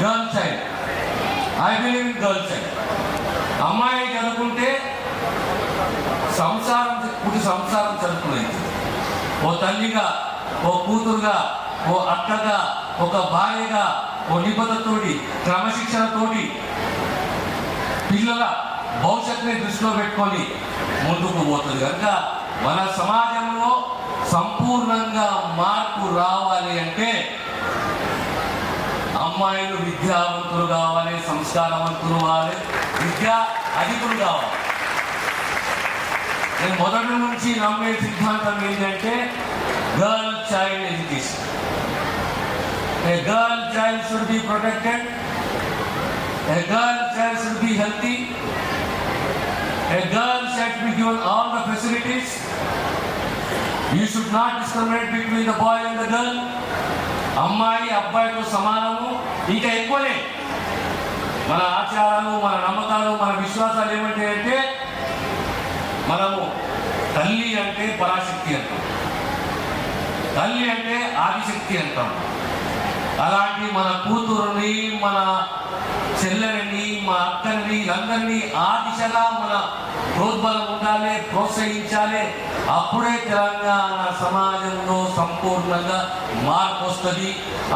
Girl child I believe in girl child అమ్మాయి చదువుకుంటే సంసారం పుట్టి సంసారం చదువుకునేది ఓ తల్లిగా ఓ కూతురుగా ఓ అక్కగా ఒక భార్యగా ఓ నిబద్ధతోటి క్రమశిక్షణతోటి పిల్లల భవిష్యత్తుని దృష్టిలో పెట్టుకొని ముందుకు పోతుంది. కనుక మన సమాజంలో సంపూర్ణంగా మార్పు రావాలి అంటే అమ్మాయిలు విద్యావంతులు కావాలి సంస్కారవంతులు కావాలి విద్యా అధికులు కావాలి నేను మొదటి నుంచి నమ్మే సిద్ధాంతం ఏంటంటే girl child education a girl child should be protected a girl child should be healthy a girl should be given all the facilities you should not discriminate between the boy and the girl అమ్మాయి అబ్బాయితో సమానము ఇంకా ఎక్కువనే. మన ఆచారాలు మన నమ్మకాలు మన విశ్వాసాలు ఏమంటే అంటే మనము తల్లి అంటే పరాశక్తి అంటాం. తల్లి అంటే ఆదిశక్తి అంటాం. అలాంటి మన కూతురుని మన చెల్లెని మా అక్కని అందరినీ ఆ దిశగా మన ప్రోద్బలం ఉండాలి ప్రోత్సహించాలి. అప్పుడే తెలంగాణ సమాజంలో సంపూర్ణంగా మార్పు వస్తుంది.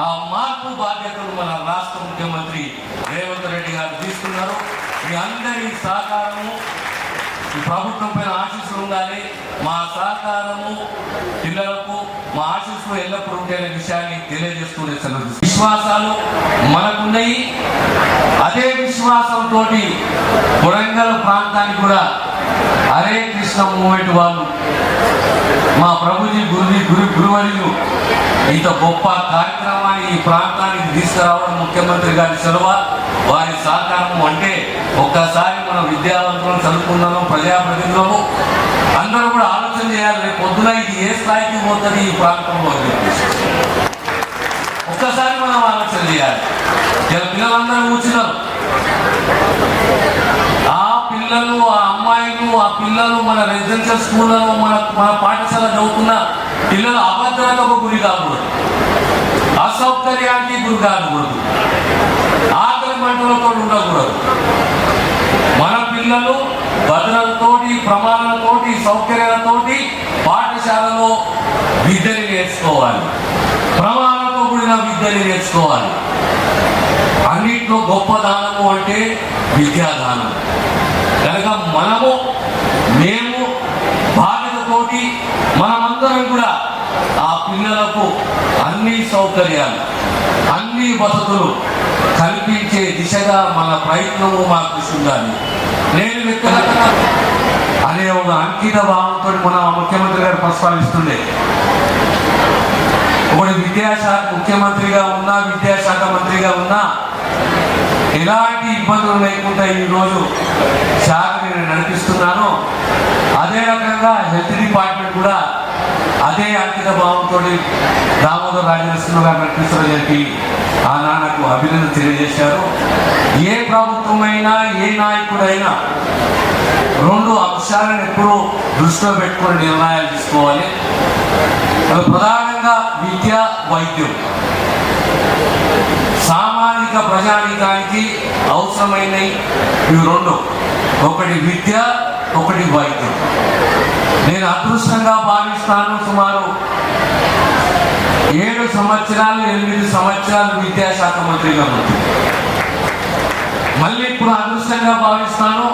ఆ మార్పు బాధ్యతలు మన రాష్ట్ర ముఖ్యమంత్రి రేవంత్ రెడ్డి గారు తీసుకున్నారు. మీ అందరి సహకారము ఈ ప్రభుత్వం పైన ఆశీస్సులు ఉండాలి. మా సహకారము పిల్లలకు మా ఆశీస్సులు ఎల్లప్పుడూ ఉండే విషయాన్ని తెలియజేస్తూనే సెలవు విశ్వాసాలు మనకున్నాయి. అదే విశ్వాసంతో కొడంగల్ ప్రాంతానికి కూడా హరే కృష్ణ మూమెంట్ వాళ్ళు మా ప్రభుజీ గురుజీ గురు గురువర్యులు ఇంత గొప్ప కార్యక్రమాన్ని ఈ ప్రాంతానికి తీసుకురావడం ముఖ్యమంత్రి గారి చొరవ వారి సహకారం అంటే ఒక్కసారి మనం విద్యావంతులను చదువుకున్నాము ప్రజాప్రతినిధులము. అందరూ కూడా ఆలోచన చేయాలి రేపు పొద్దున ఇది ఏ స్థాయికి పోతుంది ఈ ప్రాంతంలో ఒక్కసారి మనం ఆలోచన చేయాలి. పిల్లలందరూ కూర్చున్నారు ఆ పిల్లలు ఆ అమ్మాయిలు ఆ పిల్లలు మన రెసిడెన్షియల్ స్కూళ్ళలో మన మన పాఠశాల చదువుతున్న పిల్లలు అభద్రతకు గురి కాకూడదు. అసౌకర్యానికి గురి కాకూడదు. ఆకలి మంటలతో ఉండకూడదు. మన పిల్లలు భద్రతతోటి ప్రమాణాలతోటి సౌకర్యాలతోటి పాఠశాలలో విద్యని నేర్చుకోవాలి. ప్రమాణాలతో కూడిన విద్యని నేర్చుకోవాలి. అన్నింటిలో గొప్ప దానము అంటే విద్యాదానం కనుక మనము మేము బాధ్యతతోటి మనమందరం కూడా ఆ పిల్లలకు అన్ని సౌకర్యాలు అన్ని వసతులు కల్పించే దిశగా మన ప్రయత్నము మాకు కృషి ఉండాలి. నేను వ్యక్తిగతంగా అనే ఒక అంకిత భావంతో మన ముఖ్యమంత్రి గారు ప్రస్తావిస్తుండే. ఒకటి విద్యాశాఖ ముఖ్యమంత్రిగా ఉన్నా విద్యాశాఖ మంత్రిగా ఉన్నా ఎలాంటి ఇబ్బందులు లేకుండా ఈరోజు శాఖ నేను నడిపిస్తున్నాను అదే రకంగా హెల్త్ డిపార్ట్మెంట్ కూడా అదే అంకిత భావంతో దామోదర్ రాజనరసింహ గారు నడిపిస్తున్న చెప్పి ఆ నాన్నకు అభినందన తెలియజేశారు. ఏ ప్రభుత్వమైనా ఏ నాయకుడైనా రెండు అంశాలను ఎప్పుడూ దృష్టిలో పెట్టుకొని నిర్ణయాలు తీసుకోవాలి. అవి ప్రధానంగా విద్య వైద్యం. సామాజిక ప్రజానీకానికి అవసరమైనవి ఇవి రెండు. ఒకటి విద్య ఒకటి వైద్యం. నేను అదృష్టంగా భావిస్తాను సుమారు ఏడు సంవత్సరాలు ఎనిమిది సంవత్సరాలు విద్యాశాఖ మంత్రిగా ఉంది. మళ్ళీ ఇప్పుడు అదృష్టంగా భావిస్తాను.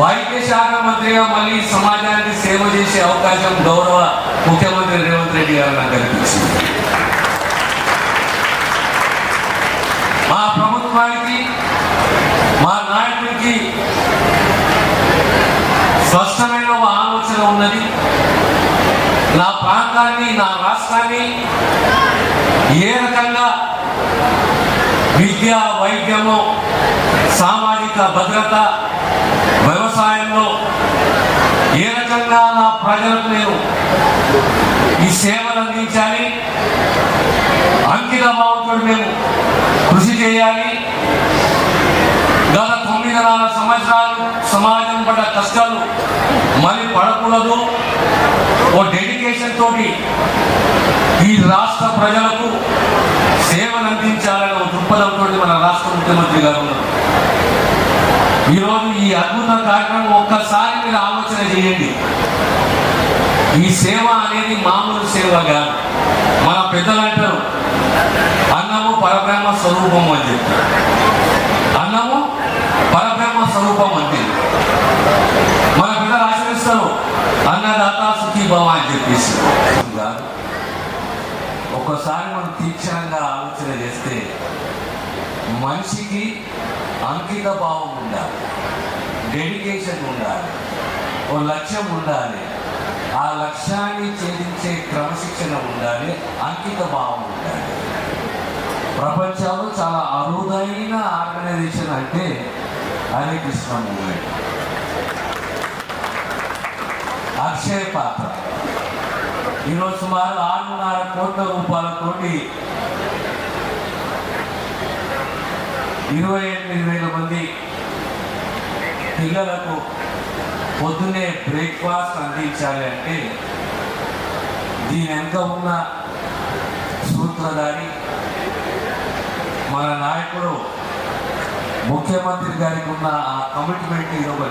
వైద్య శాఖ మంత్రిగా మళ్ళీ సమాజానికి సేవ చేసే అవకాశం గౌరవ ముఖ్యమంత్రి రేవంత్ రెడ్డి గారు నాకు కనిపించింది మా ప్రభుత్వానికి మా నాయకుడికి స్పష్టమైన ఒక ఉన్నది. నా ప్రాంతాన్ని నా రాష్ట్రాన్ని ఏ రకంగా విద్య వైద్యము సామాజిక భద్రత వ్యవసాయంలో ఏ రకంగా నా ప్రజలకు నేను ఈ సేవలు అందించాలి అంకిత భావంతో మేము కృషి చేయాలి. గత తొమ్మిదిన్నర సంవత్సరాలు సమాజం పడ్డ కష్టాలు మళ్ళీ పడకూడదు. ఓ డెడికేషన్ తోటి ఈ రాష్ట్ర ప్రజలకు సేవలు అందించాలనే ఒక దృక్పథంతో మన రాష్ట్ర ముఖ్యమంత్రి గారు ఉన్నారు. ఈరోజు ఈ అద్భుత కార్యక్రమం ఒక్కసారి మీరు ఆలోచన చేయండి. ఈ సేవ అనేది మామూలు సేవ కాదు. మన పెద్దలు అంటారు అన్నము పరబ్రహ్మ స్వరూపం అని చెప్తారు అన్నము పరబ్రహ్మ స్వరూపం అంటే మన పిల్లలు ఆచరిస్తారు అన్నదాత సుఖీ భవ అని చెప్పేసి కాదు ఒక్కసారి మనం తీక్షణంగా ఆలోచన చేస్తే మనిషికి అంకిత భావం ఉండాలి. డెడికేషన్ ఉండాలి. ఓ లక్ష్యం ఉండాలి. ఆ లక్ష్యాన్ని ఛేదించే క్రమశిక్షణ ఉండాలి. అంకిత భావం ఉండాలి. ప్రపంచంలో చాలా అరుదైన ఆర్గనైజేషన్ అంటే హరే కృష్ణ మూమెంట్ అక్షయ పాత్ర. ఈరోజు సుమారు ఆరున్నర కోట్ల రూపాయలతోటి ఇరవై ఎనిమిది వేల మంది పిల్లలకు పొద్దునే బ్రేక్ఫాస్ట్ అందించాలి అంటే దీని వెనుక ఉన్న సూత్రధారి మన నాయకుడు ముఖ్యమంత్రి గారికి ఉన్న ఆ కమిట్మెంట్ ఇది ఒక